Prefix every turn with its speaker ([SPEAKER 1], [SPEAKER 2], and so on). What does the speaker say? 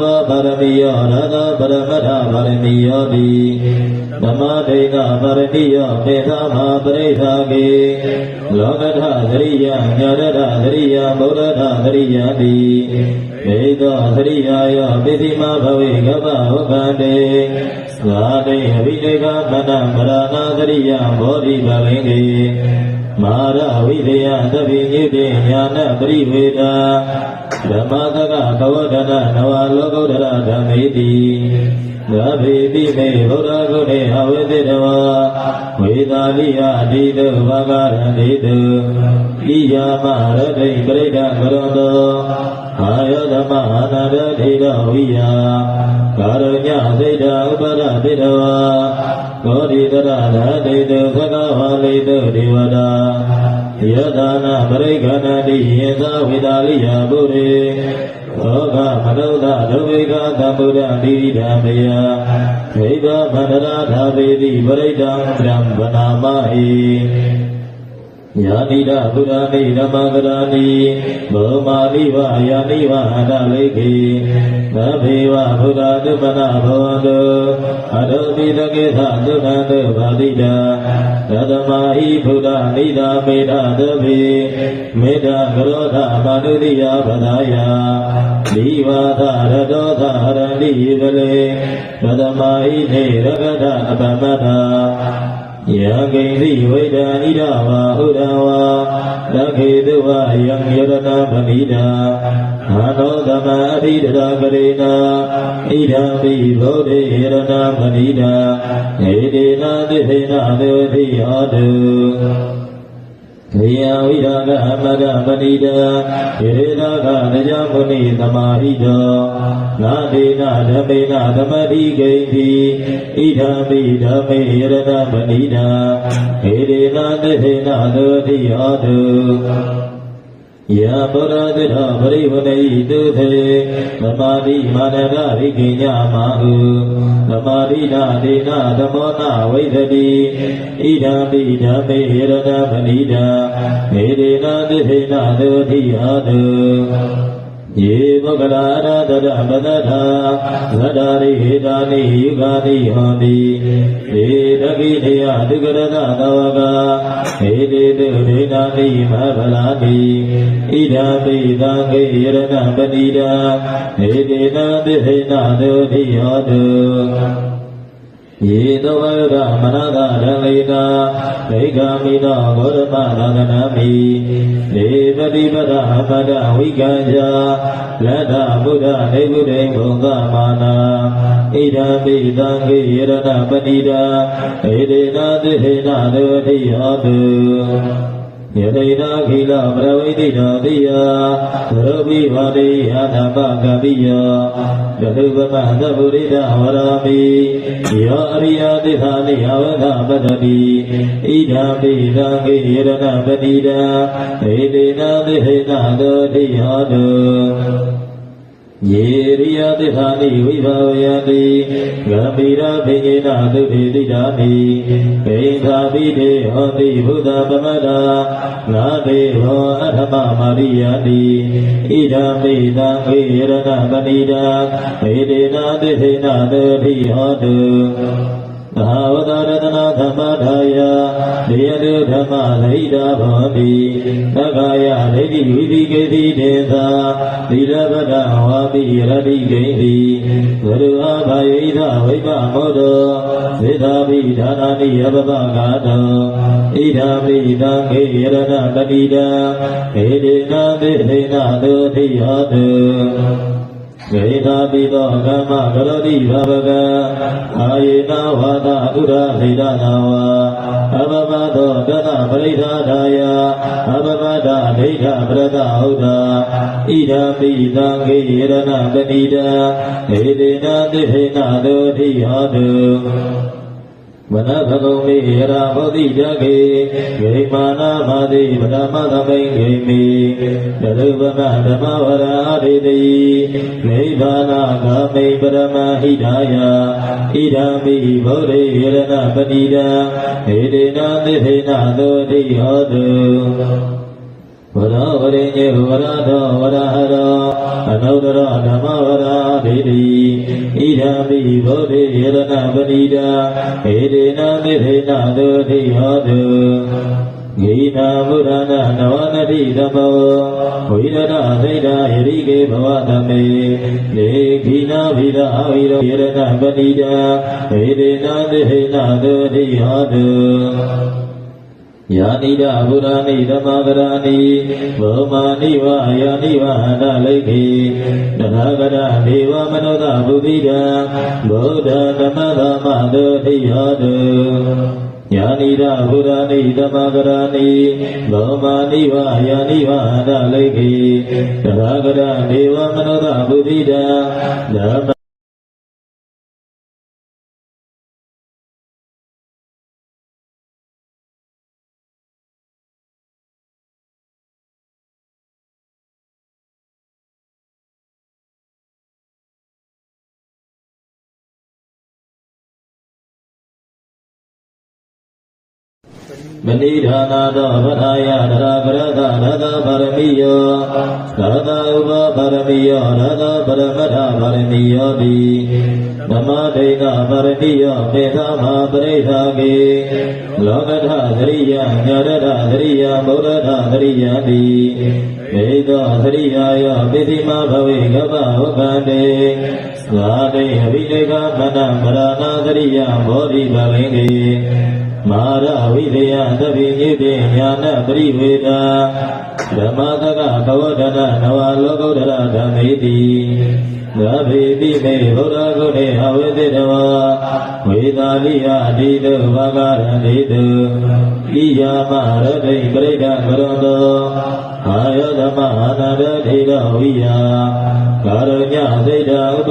[SPEAKER 1] ဘောပါရမီယောရသောပရမတ္ထပါရမီယောတိဓမ္မဒိဋ္ဌပါရတိယောမေသာမပရိသကေလောကထသရိယညာရထသရိယဗုဒ္ဓထသရိယတိမေသောသရိယယောပိတိမဘဝေကပ္ပဝကံတေသာတိအဘိဒေကမတ္တမရဏသရိယဘောဓိဘဝေကေမာရဝိဒေယသဗ္ဗညိတေညာနပရိဝေဒာဓမ္မသကဘဝဒနာနဝလောကုတ္တရဓမ္မေတိသာဗေတိမေဘုရားကုဏေအဝိသေတဝါဝေသာလိယအတိတုဘာဂရဏိတုဣယာမရတိပရိဒကရောတောအာယောဓမ္မအနာရတိတောဝိယကာရညစိတ်တဥပဒတိတဝါဘောဓိတရဓတိတုသကဝါလိတုဒေဝတာယထာနာပရိက္ခဏတိယေသဝေတာလိယဘုရေ သောကမနုဿဒုဗေကသဗ္ဗုဒ္ဓတိဓမ္မယဒိဗဗန္ဒရာဓာဝေတိပရိဒံဗြဟ္မနာမဟိ ယာတိဒဗုဒ္ဓမိဓမ္မဂရာနိဘောမာလိဝယာနိဝအတလေခေသဗ္ဗေဝဗုဒ္ဓတုပနာဘောတုအတုပိတကေသသုခန္တုဘာတိတာသတ္တမဟိဗုဒ္ဓနိဒာမေဒသဗ္ဗေမေတ္တာကရောဓမာနုတိယပဒါယဒီဝါဒရတောသရဏိပလေသတ္တမဟိနေရကထအပမတ္ထာ ယံဂိဉ္စီဝိဒာဣဒဝါဟုဒဝါသခေတုဝယံယရဏပဏိတာအာနောသမအတိတရာကရေနာဣဒံပိဗုဒ္ဓေယရဏပဏိတာယေတေနာတိသေနသေဝတိဟောတု ခေယဝိရာဂအမဒပဏိတာယေရာဂနကြမုနိသမာဟိတောနာဒေနဓမေနသမတိဂိဉ္စီဣဒံပိဓမေယရဏပဏိတာယေတေနာတိသေနသေဝတိဟောတု ယဗုဒ္ဓသစ္စာပရိဝနေတုသေသမာတိမာနရရိကိညာမဟုသမာတိနာဒေနသမောနဝိသတိဣဒံပိဓမ္မေရဏပဏိတာမေဒေနာတိသေနသေဝတိဟတု ယေပုဂ္ဂလာရတရပဒထာသဒ္ဓရိဟေတာနိယုဂာတိဟောတိေတကိထေယဒုက္ကရတသဝကဟေတေတုဒေနာနိမဗလာတိဣဒာပိသံခေယရဏပဏိတာဟေတေနာတိဟေနသေဝတိဟောတု ယေတောဝရမနတာရလေနာဒိဋ္ဌာမိနောဂေါရမသာသနာမိဒေပတိပဒပဒဝိကံဇာလတ္ထဗုဒ္ဓနေဗုဒိဘုံကမာနာဣဒံပိသံခေယရဏပဏိတာဟေတေနာတိဟေနသေဝတိဟောတု ယတိနာခိလပရဝိတိတောတိယသရပိဘာတိယဓမ္မကပိယောယတုပမသဗ္ဗုရိဒဝရမိယောအရိယတိသာနိယဝကပတ္တိဣဒံပိသံခေယရဏပတိတာဟေတေနာတိဟေနသောတိဟောတု ယေရိယတိထာနိဝိဘာဝယတိဂဗိရာဖိညေနသုတိတိတာနိဘိသာပိတေဟောတိဘုဒ္ဓပမတ္တာနာတေဟောအထမမာရိယတိဣဒံပိသံခေယရဏပဏိတာဗေဒေနာတိသေနသောတိဟောတု သာဝတရတနာသမထာယဒေယတုဓမ္မလိဒာဘောတိသက္ကာယဒိဋ္ဌိဝိသိကေတိတေသာသီလဗဒဝါတိရတိဂိဉ္တိဝရုအာဘယိသဝိပမောတောသေသာပိဒါနာနိယပပဂါတောဣဒာပိသံခေယရဏပတိတာဟေဒေနာသေနေနာသောတိဟောတု ဝေသာပိသောကမ္မကရောတိဘဗကအာယေနဝါဒဥရဟိဒနာဝါအဘဘသောတတပရိသဒါယအဘဘဒဒိဋ္ဌပရတဟုတ်တာဣဒာပိသံခေယရဏပတိတာဟေတေနာတိဟေနသောတိဟောတု ဝနဘဂုံမေယရာဘောတိတကေဂိမာနာမာတိပဒမသမိန်ဂိမိတရုပမဓမ္မဝရာဒေတိနိဗ္ဗာနာဂာမိပရမဟိဒါယဣဒာမိဗုဒ္ဓေယရဏပတိတာဟေတေနာတိဟေနသောတိဟောတု ဝရဝရိညေဝရတောဝရဟရောအနုတ္တရဓမ္မဝရာဒေတိဣဒံပိဗုဒ္ဓေယရဏပဏိတာဧတေနမေထေနသုတိဟောတုဂိနာမုရဏနဝနတိဓမ္မောဝိရဒသိဒာယရိကေဘဝတမေလေခိနာဝိဒာဝိရောယရဏပဏိတာဧတေနမေထေနသုတိဟောတုယာနိဒဗုဒ္ဓနိဓမ္မဂရာနိဘောမာနိဝါယာနိဝါဒလိခေတထာဂရဒေဝမနောတဗုဒိတံဗုဒ္ဓဓမ္မသမတုတိဟောတု यानि राहुरानि रमागरानि वहमानि वायानि वाहनालैभि धनागरा देवमनोदा बुधिरा बोधा नमदा मादधियाद यानि राहुरानि दमागरानि भवमानि वा यानि वाहनालैभि धनागरा देवमनोदा बुधिरा ခေတထာဂရဒေဝမနောတဗုဒိတံဓမ္မ မဏိဌာနာသောဗဒာယတရာပရသရသဗရ မိယောရသဥပဗရမိယောရသပရမထဗရမိယောတိဓမ္မဒိဏဗရမိယောပေသမပရိသကေလောကထသရိယညာရထသရိယဗုဒ္ဓထသရိယတိမေသောသရိယာယောပိတိမဘဝေကပဝကံတေသာတေအဘိလေကမနဗရဏသရိယဘောဓိဘလင်ကေမာရဝိရိယသဗ္ဗညိတေညာနပရိဝေဒာ ဓမ္မတကဘဝဒနာနဝလောကုတ္တရဓမ္မေတိသာဘေတိမေဘုရားကုဏေအဝိသေတဝါဝေသာလိယအတိတုဘာဂရဏိတုဣယာမရတိပရိဒ္ဓကရောတောအာယောဓမ္မအနာရထေရဝိယကာရညစိတ်တဥပ